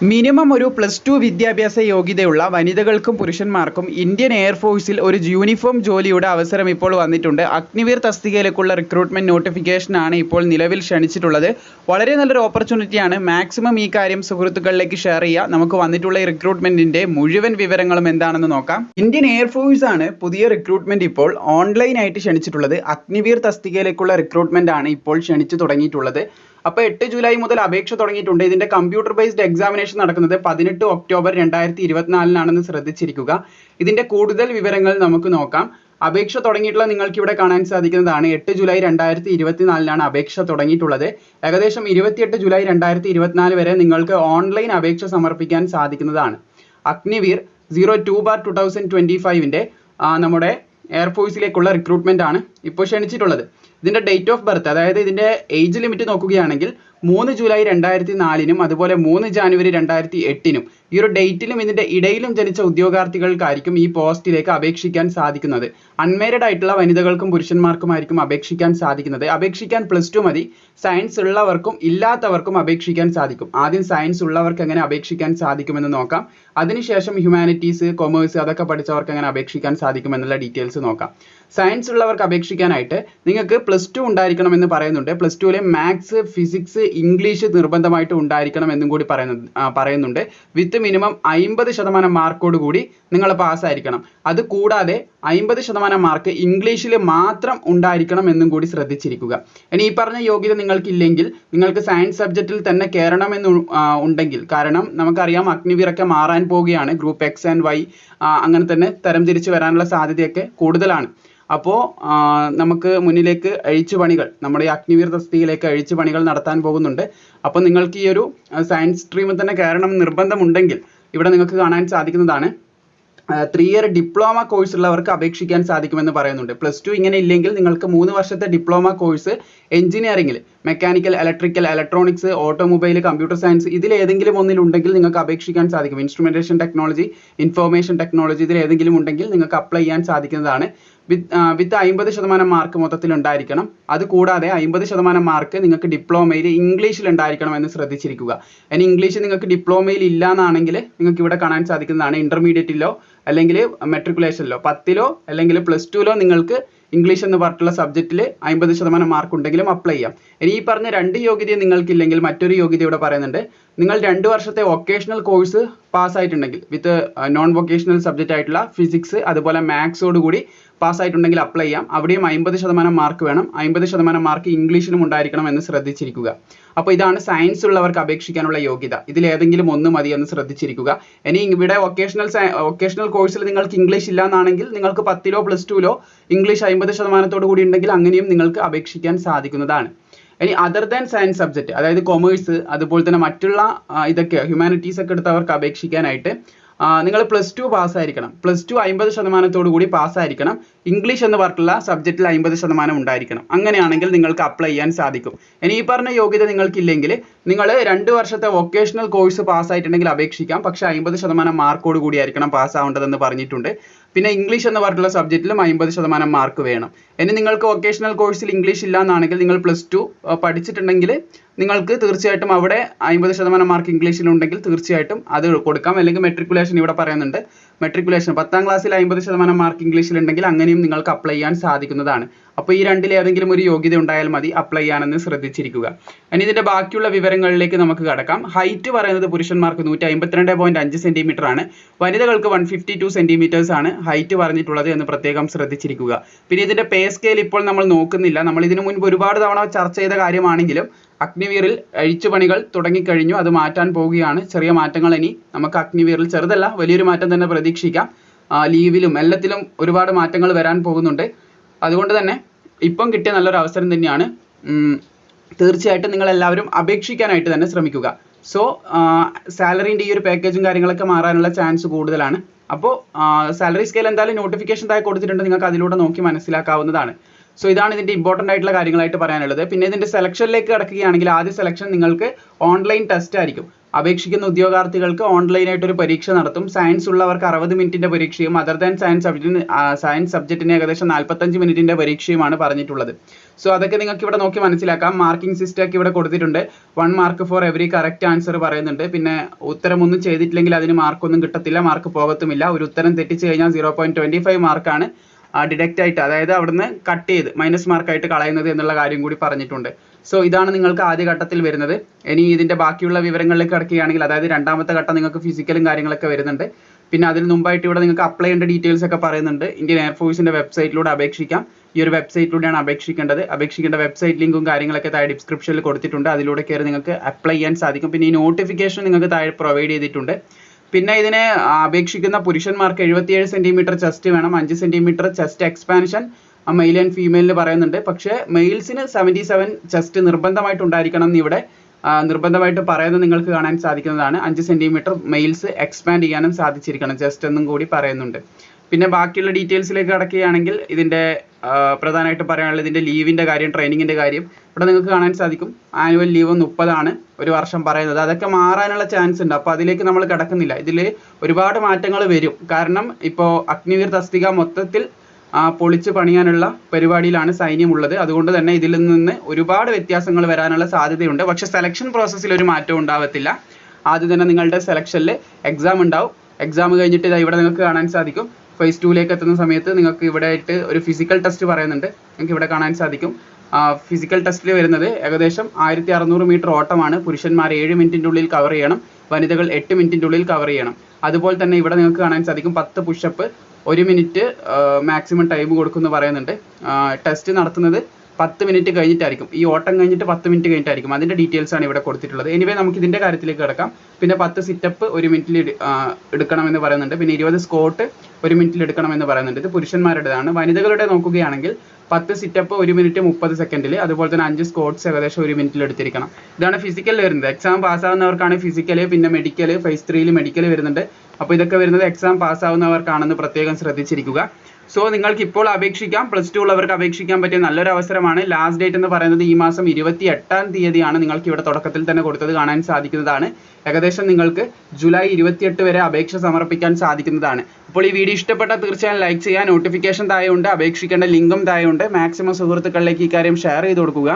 Minimum ഒരു plus two വിദ്യാഭ്യാസ യോഗ്യതയുള്ള വനിതകൾക്കും പുരുഷന്മാർക്കും ഇന്ത്യൻ എയർഫോഴ്സിൽ ഒരു യൂണിഫോം ജോലിയുടെ അവസരം ഇപ്പോൾ വന്നിട്ടുണ്ട്. അഗ്നിവീർ തസ്തികയിലേക്കുള്ള റിക്രൂട്ട്മെന്റ് നോട്ടിഫിക്കേഷനാണ് ഇപ്പോൾ നിലവിൽ ക്ഷണിച്ചിട്ടുള്ളത്. വളരെ നല്ലൊരു ഓപ്പർച്യൂണിറ്റിയാണ് മാക്സിമം ഈ കാര്യം സുഹൃത്തുക്കളിലേക്ക് ഷെയർ ചെയ്യുക. നമുക്ക് വന്നിട്ടുള്ള ഈ റിക്രൂട്ട്മെന്റിന്റെ മുഴുവൻ വിവരങ്ങളും എന്താണെന്ന് നോക്കാം. ഇന്ത്യൻ എയർഫോഴ്സ് ആണ് പുതിയ റിക്രൂട്ട്മെന്റ് ഇപ്പോൾ ഓൺലൈനായിട്ട് ക്ഷണിച്ചിട്ടുള്ളത്. അഗ്നിവീർ തസ്തികയിലേക്കുള്ള റിക്രൂട്ട്മെന്റ് ആണ് ഇപ്പോൾ ക്ഷണിച്ചു തുടങ്ങിയിട്ടുള്ളത്. അപ്പോൾ എട്ട് ജൂലൈ മുതൽ അപേക്ഷ തുടങ്ങിയിട്ടുണ്ട്. ഇതിന്റെ കമ്പ്യൂട്ടർ ബേസ്ഡ് എക്സാമിനേഷൻ നടക്കുന്നത് പതിനെട്ട് ഒക്ടോബർ രണ്ടായിരത്തി ഇരുപത്തിനാലിനാണെന്ന് ശ്രദ്ധിച്ചിരിക്കുക. ഇതിന്റെ കൂടുതൽ വിവരങ്ങൾ നമുക്ക് നോക്കാം. അപേക്ഷ തുടങ്ങിയിട്ടുള്ള നിങ്ങൾക്ക് ഇവിടെ കാണാൻ സാധിക്കുന്നതാണ്. എട്ട് ജൂലൈ രണ്ടായിരത്തി ഇരുപത്തിനാലിനാണ് അപേക്ഷ തുടങ്ങിയിട്ടുള്ളത്. ഏകദേശം ഇരുപത്തിയെട്ട് ജൂലൈ രണ്ടായിരത്തി ഇരുപത്തിനാല് വരെ നിങ്ങൾക്ക് ഓൺലൈൻ അപേക്ഷ സമർപ്പിക്കാൻ സാധിക്കുന്നതാണ്. Agniveer zero two bar two thousand twenty ഫൈവിന്റെ നമ്മുടെ എയർഫോഴ്സിലേക്കുള്ള റിക്രൂട്ട്മെന്റ് ആണ്. ഇപ്പോൾ ക്ഷണിച്ചിട്ടുള്ളത്. ഇതിന്റെ ഡേറ്റ് ഓഫ് ബർത്ത് അതായത് ഇതിന്റെ ഏജ് ലിമിറ്റ് നോക്കുകയാണെങ്കിൽ മൂന്ന് ജൂലൈ രണ്ടായിരത്തി നാലിനും അതുപോലെ മൂന്ന് ജാനുവരി രണ്ടായിരത്തി എട്ടിനും ഈ ഒരു ഡേറ്റിലും ഇതിന്റെ ഇടയിലും ജനിച്ച ഉദ്യോഗാർത്ഥികൾക്കായിരിക്കും ഈ പോസ്റ്റിലേക്ക് അപേക്ഷിക്കാൻ സാധിക്കുന്നത്. അൺമേരിഡ് ആയിട്ടുള്ള വനിതകൾക്കും പുരുഷന്മാർക്കുമായിരിക്കും അപേക്ഷിക്കാൻ സാധിക്കുന്നത്. അപേക്ഷിക്കാൻ പ്ലസ് ടു മതി. സയൻസ് ഉള്ളവർക്കും ഇല്ലാത്തവർക്കും അപേക്ഷിക്കാൻ സാധിക്കും. ആദ്യം സയൻസ് ഉള്ളവർക്ക് എങ്ങനെ അപേക്ഷിക്കാൻ സാധിക്കുമെന്ന് നോക്കാം. അതിനുശേഷം ഹ്യൂമാനിറ്റീസ് കൊമേഴ്സ് അതൊക്കെ പഠിച്ചവർക്ക് എങ്ങനെ അപേക്ഷിക്കാൻ സാധിക്കുമെന്നുള്ള ഡീറ്റെയിൽസ് നോക്കാം. സയൻസ് ഉള്ളവർക്ക് അപേക്ഷിക്കാനായിട്ട് നിങ്ങൾക്ക് പ്ലസ് ടു ഉണ്ടായിരിക്കണം എന്ന് പറയുന്നുണ്ട് പ്ലസ് ടുവിലെ മാത്സ് ഫിസിക്സ് ഇംഗ്ലീഷ് നിർബന്ധമായിട്ട് ഉണ്ടായിരിക്കണം എന്നും കൂടി പറയുന്നുണ്ട്. വിത്ത് മിനിമം അമ്പത് ശതമാനം മാർക്കോട് കൂടി നിങ്ങൾ പാസ്സായിരിക്കണം അത് കൂടാതെ അമ്പത് ശതമാനം മാർക്ക് ഇംഗ്ലീഷിൽ മാത്രം ഉണ്ടായിരിക്കണം എന്നും കൂടി ശ്രദ്ധിച്ചിരിക്കുക. ഇനി ഈ പറഞ്ഞ യോഗ്യത നിങ്ങൾക്കില്ലെങ്കിൽ നിങ്ങൾക്ക് സയൻസ് സബ്ജക്റ്റിൽ തന്നെ കയറണമെന്ന് ഉണ്ടെങ്കിൽ കാരണം നമുക്കറിയാം അഗ്നിവിറക്കം മാറാൻ പോവുകയാണ്. ഗ്രൂപ്പ് എക്സ് ആൻഡ് വൈ അങ്ങനെ തന്നെ തരംതിരിച്ച് വരാനുള്ള സാധ്യതയൊക്കെ കൂടുതലാണ്. അപ്പോൾ നമുക്ക് മുന്നിലേക്ക് അഴിച്ചുപണികൾ നമ്മുടെ ഈ അഗ്നിവീർ അഴിച്ചു അഴിച്ചുപണികൾ നടത്താൻ പോകുന്നുണ്ട്. അപ്പോൾ നിങ്ങൾക്ക് ഈ ഒരു സയൻസ് സ്ട്രീമിൽ തന്നെ കയറണം നിർബന്ധമുണ്ടെങ്കിൽ ഇവിടെ നിങ്ങൾക്ക് കാണാൻ സാധിക്കുന്നതാണ്. ത്രീ ഇയർ ഡിപ്ലോമ കോഴ്സ് ഉള്ളവർക്ക് അപേക്ഷിക്കാൻ സാധിക്കുമെന്ന് പറയുന്നുണ്ട്. പ്ലസ് ടു ഇങ്ങനെ ഇല്ലെങ്കിൽ നിങ്ങൾക്ക് മൂന്ന് വർഷത്തെ ഡിപ്ലോമ കോഴ്സ് എഞ്ചിനീയറിംഗിൽ mechanical electrical electronics automobile computer science ഇതിൽ ഏതെങ്കിലും ഒന്നിലുണ്ടെങ്കിൽ നിങ്ങൾക്ക് അപേക്ഷിക്കാൻ സാധിക്കും. ഇൻസ്ട്രുമെന്റേഷൻ ടെക്നോളജി ഇൻഫോർമേഷൻ ടെക്നോളജി ഇതിൽ ഏതെങ്കിലും ഉണ്ടെങ്കിൽ നിങ്ങൾക്ക് അപ്ലൈ ചെയ്യാൻ സാധിക്കുന്നതാണ്. വിത്ത് വിത്ത് അമ്പത് ശതമാനം മാർക്ക് മൊത്തത്തിൽ ഉണ്ടായിരിക്കണം. അത് കൂടാതെ അമ്പത് ശതമാനം മാർക്ക് നിങ്ങൾക്ക് ഡിപ്ലോമയിൽ ഇംഗ്ലീഷിൽ ഉണ്ടായിരിക്കണം എന്ന് ശ്രദ്ധിച്ചിരിക്കുക. ഇനി ഇംഗ്ലീഷ് നിങ്ങൾക്ക് ഡിപ്ലോമയിൽ ഇല്ല എന്നാണെങ്കിൽ നിങ്ങൾക്ക് ഇവിടെ കാണാൻ സാധിക്കുന്നതാണ് ഇന്റർമീഡിയറ്റിലോ അല്ലെങ്കിൽ മെട്രിക്കുലേഷനിലോ പത്തിലോ അല്ലെങ്കിൽ പ്ലസ് ടുവിലോ നിങ്ങൾക്ക് ഇംഗ്ലീഷ് എന്ന് പറഞ്ഞിട്ടുള്ള സബ്ജക്റ്റിൽ അമ്പത് ശതമാനം മാർക്ക് ഉണ്ടെങ്കിലും അപ്ലൈ ചെയ്യാം. ഇനി ഈ പറഞ്ഞ രണ്ട് യോഗ്യത നിങ്ങൾക്കില്ലെങ്കിൽ മറ്റൊരു യോഗ്യത ഇവിടെ പറയുന്നുണ്ട്. നിങ്ങൾ രണ്ട് വർഷത്തെ വൊക്കേഷണൽ കോഴ്സ് പാസ്സായിട്ടുണ്ടെങ്കിൽ വിത്ത് നോൺ വൊക്കേഷണൽ സബ്ജക്റ്റ് ആയിട്ടുള്ള ഫിസിക്സ് അതുപോലെ മാത്സോട് കൂടി പാസ്സായിട്ടുണ്ടെങ്കിൽ അപ്ലൈ ചെയ്യാം. അവിടെയും അമ്പത് ശതമാനം മാർക്ക് വേണം. അമ്പത് ശതമാനം മാർക്ക് ഇംഗ്ലീഷിലും ഉണ്ടായിരിക്കണം എന്ന് ശ്രദ്ധിച്ചിരിക്കുക. അപ്പോൾ ഇതാണ് സയൻസ് ഉള്ളവർക്ക് അപേക്ഷിക്കാനുള്ള യോഗ്യത. ഇതിൽ ഏതെങ്കിലും ഒന്ന് മതി എന്ന് ശ്രദ്ധിച്ചിരിക്കുക. ഇനി ഇവിടെ വൊക്കേഷണൽ വൊക്കേഷണൽ കോഴ്സിൽ നിങ്ങൾക്ക് ഇംഗ്ലീഷ് ഇല്ല എന്നാണെങ്കിൽ നിങ്ങൾക്ക് പത്തിലോ പ്ലസ് ടുവിലോ ഇംഗ്ലീഷ് അമ്പത് ശതമാനത്തോടു കൂടി ഉണ്ടെങ്കിൽ അങ്ങനെയും നിങ്ങൾക്ക് അപേക്ഷിക്കാൻ സാധിക്കുന്നതാണ്. ഇനി അതർ ദാൻ സയൻസ് സബ്ജക്റ്റ് അതായത് കൊമേഴ്സ് അതുപോലെ തന്നെ മറ്റുള്ള ഇതൊക്കെ ഹ്യൂമാനിറ്റീസ് ഒക്കെ എടുത്തവർക്ക് അപേക്ഷിക്കാനായിട്ട് നിങ്ങൾ പ്ലസ് ടു പാസ്സായിരിക്കണം പ്ലസ് ടു അമ്പത് ശതമാനത്തോടു കൂടി പാസ്സായിരിക്കണം ഇംഗ്ലീഷ് എന്ന് പറഞ്ഞിട്ടുള്ള സബ്ജക്റ്റിൽ അമ്പത് ശതമാനം ഉണ്ടായിരിക്കണം. അങ്ങനെയാണെങ്കിൽ നിങ്ങൾക്ക് അപ്ലൈ ചെയ്യാൻ സാധിക്കും. ഇനി ഈ പറഞ്ഞ യോഗ്യത നിങ്ങൾക്കില്ലെങ്കിൽ നിങ്ങൾ രണ്ട് വർഷത്തെ വൊക്കേഷണൽ കോഴ്സ് പാസ്സായിട്ടുണ്ടെങ്കിൽ അപേക്ഷിക്കാം. പക്ഷേ അമ്പത് ശതമാനം മാർക്കോട് കൂടി ആയിരിക്കണം പാസ്സാവേണ്ടതെന്ന് പറഞ്ഞിട്ടുണ്ട്. പിന്നെ ഇംഗ്ലീഷ് എന്ന് പറഞ്ഞിട്ടുള്ള സബ്ജക്റ്റിലും അമ്പത് ശതമാനം മാർക്ക് വേണം. ഇനി നിങ്ങൾക്ക് വൊക്കേഷണൽ കോഴ്സിൽ ഇംഗ്ലീഷ് ഇല്ല നിങ്ങൾ പ്ലസ് ടു പഠിച്ചിട്ടുണ്ടെങ്കിൽ നിങ്ങൾക്ക് തീർച്ചയായിട്ടും അവിടെ അമ്പത് ശതമാനം മാർക്ക് ഇംഗ്ലീഷിൽ ഉണ്ടെങ്കിൽ തീർച്ചയായിട്ടും അത് കൊടുക്കാം. അല്ലെങ്കിൽ മെട്രിക്കുലേഷൻ ഇവിടെ പറയുന്നുണ്ട്. മെട്രിക്കുലേഷൻ പത്താം ക്ലാസ്സിൽ അമ്പത് ശതമാനം മാർക്ക് ഇംഗ്ലീഷിൽ ഉണ്ടെങ്കിൽ അങ്ങനെയും നിങ്ങൾക്ക് അപ്ലൈ ചെയ്യാൻ സാധിക്കുന്നതാണ്. അപ്പോൾ ഈ രണ്ടിൽ ഏതെങ്കിലും ഒരു യോഗ്യത ഉണ്ടായാൽ മതി അപ്ലൈ ചെയ്യാനെന്ന് ശ്രദ്ധിച്ചിരിക്കുക. ഇനി ഇതിന്റെ ബാക്കിയുള്ള വിവരങ്ങളിലേക്ക് നമുക്ക് കടക്കാം. ഹൈറ്റ് പറയുന്നത് പുരുഷന്മാർക്ക് നൂറ്റി അമ്പത്തിരണ്ട് പോയിന്റ് അഞ്ച് സെന്റിമീറ്റർ ആണ്. വനിതകൾക്ക് വൺ ഫിഫ്റ്റി ടു സെന്റിമീറ്റേഴ്സ് ആണ് ഹൈറ്റ് പറഞ്ഞിട്ടുള്ളത് എന്ന് പ്രത്യേകം ശ്രദ്ധിച്ചിരിക്കുക. പിന്നെ ഇതിന്റെ പേ സ്കെയിൽ ഇപ്പോൾ നമ്മൾ നോക്കുന്നില്ല. നമ്മൾ ഇതിനു മുൻപ് ഒരുപാട് തവണ ചർച്ച ചെയ്ത കാര്യമാണെങ്കിലും അഗ്നിവീറിൽ അഴിച്ചുപണികൾ തുടങ്ങിക്കഴിഞ്ഞു. അത് മാറ്റാൻ പോവുകയാണ്. ചെറിയ മാറ്റങ്ങൾ ഇനി നമുക്ക് അഗ്നിവീറിൽ ചെറുതല്ല വലിയൊരു മാറ്റം തന്നെ പ്രതീക്ഷിക്കാം. ലീവിലും എല്ലാത്തിലും ഒരുപാട് മാറ്റങ്ങൾ വരാൻ പോകുന്നുണ്ട്. അതുകൊണ്ട് തന്നെ ഇപ്പം കിട്ടിയ നല്ലൊരു അവസരം തന്നെയാണ്. തീർച്ചയായിട്ടും നിങ്ങൾ എല്ലാവരും അപേക്ഷിക്കാനായിട്ട് തന്നെ ശ്രമിക്കുക. സോ സാലറിന്റെ ഈ ഒരു പാക്കേജും കാര്യങ്ങളൊക്കെ മാറാനുള്ള ചാൻസ് കൂടുതലാണ്. അപ്പോൾ സാലറി സ്കെയിൽ എന്തായാലും നോട്ടിഫിക്കേഷൻ താഴെ കൊടുത്തിട്ടുണ്ട്. നിങ്ങൾക്ക് അതിലൂടെ നോക്കി മനസ്സിലാക്കാവുന്നതാണ്. സോ ഇതാണ് ഇതിന്റെ ഇമ്പോർട്ടന്റ് ആയിട്ടുള്ള കാര്യങ്ങളായിട്ട് പറയാനുള്ളത്. പിന്നെ ഇതിന്റെ സെലക്ഷനിലേക്ക് കടക്കുകയാണെങ്കിൽ ആദ്യ സെലക്ഷൻ നിങ്ങൾക്ക് ഓൺലൈൻ ടെസ്റ്റ് ആയിരിക്കും. അപേക്ഷിക്കുന്ന ഉദ്യോഗാർത്ഥികൾക്ക് ഓൺലൈനായിട്ട് ഒരു പരീക്ഷ നടത്തും. സയൻസ് ഉള്ളവർക്ക് അറുപത് മിനിറ്റിന്റെ പരീക്ഷയും അതർ ദാൻ സയൻസ് സബ്ജക്റ്റിന് സയൻസ് സബ്ജക്റ്റിന് ഏകദേശം നാൽപ്പത്തഞ്ച് മിനിറ്റിന്റെ പരീക്ഷയുമാണ് പറഞ്ഞിട്ടുള്ളത്. സോ അതൊക്കെ നിങ്ങൾക്ക് ഇവിടെ നോക്കി മനസ്സിലാക്കാം. മാർക്കിംഗ് സിസ്റ്റം ഒക്കെ ഇവിടെ കൊടുത്തിട്ടുണ്ട്. One mark for every correct answer പറയുന്നുണ്ട്. പിന്നെ ഉത്തരമൊന്നും ചെയ്തിട്ടില്ലെങ്കിൽ അതിന് മാർക്കൊന്നും കിട്ടത്തില്ല മാർക്ക് പോകത്തുമില്ല. ഒരു ഉത്തരം തെറ്റിച്ച് കഴിഞ്ഞാൽ സീറോ പോയിന്റ് ട്വന്റി ഫൈവ് മാർക്കാണ് ഡിഡക്റ്റ് ആയിട്ട് അതായത് അവിടുന്ന് കട്ട് ചെയ്ത് മൈനസ് മാർക്കായിട്ട് കളയുന്നത് എന്നുള്ള കാര്യം കൂടി പറഞ്ഞിട്ടുണ്ട്. സോ ഇതാണ് നിങ്ങൾക്ക് ആദ്യ ഘട്ടത്തിൽ വരുന്നത്. ഇനി ഇതിന്റെ ബാക്കിയുള്ള വിവരങ്ങളിലേക്ക് കിടക്കുകയാണെങ്കിൽ അതായത് രണ്ടാമത്തെ ഘട്ടം നിങ്ങൾക്ക് ഫിസിക്കലും കാര്യങ്ങളൊക്കെ വരുന്നുണ്ട്. പിന്നെ അതിന് മുമ്പായിട്ട് ഇവിടെ നിങ്ങൾക്ക് അപ്ലൈ ചെയ്യേണ്ട ഡീറ്റെയിൽസ് ഒക്കെ പറയുന്നുണ്ട്. ഇന്ത്യൻ എയർഫോഴ്സിന്റെ വെബ്സൈറ്റിലൂടെ അപേക്ഷിക്കാം. ഈ ഒരു വെബ്സൈറ്റിലൂടെയാണ് അപേക്ഷിക്കേണ്ടത്. അപേക്ഷിക്കേണ്ട വെബ്സൈറ്റ് ലിങ്കും കാര്യങ്ങളൊക്കെ താഴെ ഡിസ്ക്രിപ്ഷനിൽ കൊടുത്തിട്ടുണ്ട്. അതിലൂടെ കയറി നിങ്ങൾക്ക് അപ്ലൈ ചെയ്യാൻ സാധിക്കും. പിന്നെ ഈ നോട്ടിഫിക്കേഷൻ നിങ്ങൾക്ക് താഴെ പ്രൊവൈഡ് ചെയ്തിട്ടുണ്ട്. പിന്നെ ഇതിനെ അപേക്ഷിക്കുന്ന പുരുഷന്മാർക്ക് എഴുപത്തിയേഴ് സെന്റിമീറ്റർ ചെസ്റ്റ് വേണം അഞ്ച് centimetre chest expansion male and ഫീമെയിലിന് പറയുന്നുണ്ട്. പക്ഷേ മെയിൽസിന് സെവന്റി സെവൻ ചെസ്റ്റ് നിർബന്ധമായിട്ട് ഉണ്ടായിരിക്കണം എന്ന് ഇവിടെ നിർബന്ധമായിട്ട് പറയുന്നത് നിങ്ങൾക്ക് കാണാൻ സാധിക്കുന്നതാണ്. അഞ്ച് സെന്റിമീറ്റർ മെയിൽസ് എക്സ്പാൻഡ് ചെയ്യാനും സാധിച്ചിരിക്കണം ചെസ്റ്റ് എന്നും കൂടി പറയുന്നുണ്ട്. പിന്നെ ബാക്കിയുള്ള ഡീറ്റെയിൽസിലേക്ക് കടക്കുകയാണെങ്കിൽ ഇതിന്റെ പ്രധാനമായിട്ട് പറയാനുള്ളത് ഇതിന്റെ ലീവിന്റെ കാര്യം ട്രെയിനിങ്ങിന്റെ കാര്യം. ഇവിടെ നിങ്ങൾക്ക് കാണാൻ സാധിക്കും. ആനുവൽ ലീവ് മുപ്പതാണ് ഒരു വർഷം പറയുന്നത്. അതൊക്കെ മാറാനുള്ള ചാൻസ് ഉണ്ട്. അപ്പോൾ അതിലേക്ക് നമ്മൾ കിടക്കുന്നില്ല. ഇതിൽ ഒരുപാട് മാറ്റങ്ങൾ വരും. കാരണം ഇപ്പോൾ അഗ്നിവീർ തസ്തിക മൊത്തത്തിൽ പൊളിച്ച് പണിയാനുള്ള പരിപാടിയിലാണ് സൈന്യം ഉള്ളത് അതുകൊണ്ട് തന്നെ ഇതിൽ നിന്ന് ഒരുപാട് വ്യത്യാസങ്ങൾ വരാനുള്ള സാധ്യതയുണ്ട്. പക്ഷേ സെലക്ഷൻ പ്രോസസ്സിൽ ഒരു മാറ്റവും ഉണ്ടാവത്തില്ല. ആദ്യം തന്നെ നിങ്ങളുടെ സെലക്ഷനിൽ എക്സാം ഉണ്ടാവും. എക്സാം കഴിഞ്ഞിട്ട് ഇതാ ഇവിടെ നിങ്ങൾക്ക് കാണാൻ സാധിക്കും. ഫേസ് ടൂലേക്ക് എത്തുന്ന സമയത്ത് നിങ്ങൾക്ക് ഇവിടെ ആയിട്ട് ഒരു ഫിസിക്കൽ ടെസ്റ്റ് പറയുന്നുണ്ട്. നിങ്ങൾക്ക് ഇവിടെ കാണാൻ സാധിക്കും. ഫിസിക്കൽ ടെസ്റ്റിൽ വരുന്നത് ഏകദേശം ആയിരത്തി അറുന്നൂറ് മീറ്റർ ഓട്ടമാണ്. പുരുഷന്മാർ ഏഴ് മിനിറ്റിന്റെ ഉള്ളിൽ കവർ ചെയ്യണം. വനിതകൾ എട്ട് മിനിറ്റിന്റെ ഉള്ളിൽ കവർ ചെയ്യണം. അതുപോലെ തന്നെ ഇവിടെ നിങ്ങൾക്ക് കാണാൻ സാധിക്കും പത്ത് പുഷപ്പ് ഒരു മിനിറ്റ് മാക്സിമം ടൈം കൊടുക്കുമെന്ന് പറയുന്നുണ്ട്. ടെസ്റ്റ് നടത്തുന്നത് പത്ത് മിനിറ്റ് കഴിഞ്ഞിട്ടായിരിക്കും. ഈ ഓട്ടം കഴിഞ്ഞിട്ട് പത്ത് മിനിറ്റ് കഴിഞ്ഞിട്ടായിരിക്കും. അതിന്റെ ഡീറ്റെയിൽസ് ആണ് ഇവിടെ കൊടുത്തിട്ടുള്ളത്. എനിവേ നമുക്ക് ഇതിന്റെ കാര്യത്തിലേക്ക് കിടക്കാം. പിന്നെ പത്ത് സിറ്റപ്പ് ഒരു മിനിറ്റിൽ എടുക്കണമെന്ന് പറയുന്നുണ്ട്. പിന്നെ ഇരുപത് സ്കോട്ട് ഒരു മിനിറ്റിൽ എടുക്കണമെന്ന് പറയുന്നുണ്ട്. ഇത് പുരുഷന്മാരുടേതാണ്. വനിതകളുടെ നോക്കുകയാണെങ്കിൽ പത്ത് സിറ്റപ്പ് ഒരു മിനിറ്റ് മുപ്പത് സെക്കൻഡിൽ അതുപോലെ തന്നെ അഞ്ച് സ്കോട്ട്സ് ഏകദേശം ഒരു മിനിറ്റിൽ എടുത്തിരിക്കണം. ഇതാണ് ഫിസിക്കൽ വരുന്നത്. എക്സാം പാസ്സാവുന്നവർക്കാണ് ഫിസിക്കൽ പിന്നെ മെഡിക്കൽ ഫേസ് ത്രീയിൽ മെഡിക്കൽ വരുന്നുണ്ട്. അപ്പോൾ ഇതൊക്കെ വരുന്നത് എക്സാം പാസ്സാവുന്നവർക്കാണെന്ന് പ്രത്യേകം ശ്രദ്ധിച്ചിരിക്കുക. സോ നിങ്ങൾക്ക് ഇപ്പോൾ അപേക്ഷിക്കാം. പ്ലസ് ടു ഉള്ളവർക്ക് അപേക്ഷിക്കാൻ പറ്റിയ നല്ലൊരു അവസരമാണ്. ലാസ്റ്റ് ഡേറ്റ് എന്ന് പറയുന്നത് ഈ മാസം ഇരുപത്തി എട്ടാം തീയതിയാണ് നിങ്ങൾക്ക് ഇവിടെ തുടക്കത്തിൽ തന്നെ കൊടുത്തത് കാണാൻ സാധിക്കുന്നതാണ്. ഏകദേശം നിങ്ങൾക്ക് ജൂലൈ ഇരുപത്തിയെട്ട് വരെ അപേക്ഷ സമർപ്പിക്കാൻ സാധിക്കുന്നതാണ്. അപ്പോൾ ഈ വീഡിയോ ഇഷ്ടപ്പെട്ടാൽ തീർച്ചയായും ലൈക്ക് ചെയ്യുക. നോട്ടിഫിക്കേഷൻ താഴെ ഉണ്ട്. അപേക്ഷിക്കേണ്ട ലിങ്കും താഴെ ഉണ്ട്. മാക്സിമം സുഹൃത്തുക്കളിലേക്ക് ഈ കാര്യം ഷെയർ ചെയ്ത് കൊടുക്കുക.